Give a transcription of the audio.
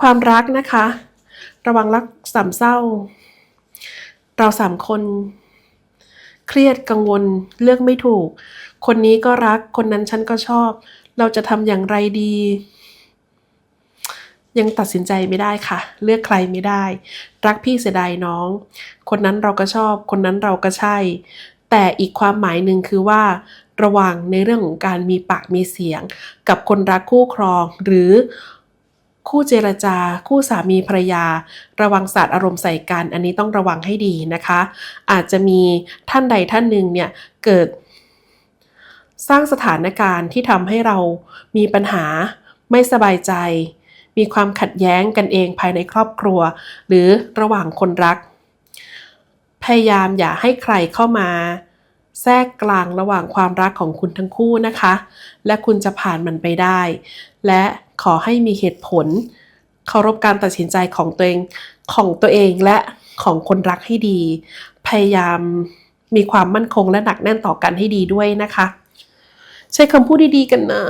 ความรักนะคะ ระวังรักสามเศร้า เราสามคน เครียดกังวลเลือกไม่ถูก คนนี้ก็รักคนนั้นฉันก็ชอบ เราจะทำอย่างไรดี ยังตัดสินใจไม่ได้ค่ะ เลือกใครไม่ได้ รักพี่เสียดายน้อง คนนั้นเราก็ชอบ คนนั้นเราก็ใช่ แต่อีกความหมายหนึ่งคือว่าระวังในเรื่องของการมีปากมีเสียง กับคนรักคู่ครองหรือ คู่เจรจา คู่สามีภรรยา ระวังศาสตร์อารมณ์ใส่กัน อันนี้ต้องระวังให้ดีนะคะ อาจจะมีท่านใดท่านหนึ่งเนี่ยเกิด สร้างสถานการณ์ที่ทำให้เรามีปัญหาไม่สบายใจ มีความขัดแย้งกันเองภายในครอบครัว หรือระหว่างคนรัก พยายามอย่าให้ใครเข้ามา แทรกกลางระหว่างความรักของคุณทั้งคู่นะคะ และคุณจะผ่านมันไปได้ และขอให้มีเหตุผล เคารพการตัดสินใจของตัวเองของตัวเองและของคนรักให้ดี พยายามมีความมั่นคงและหนักแน่นต่อกันให้ดีด้วยนะคะ ใช้คำพูดดีๆกันนะ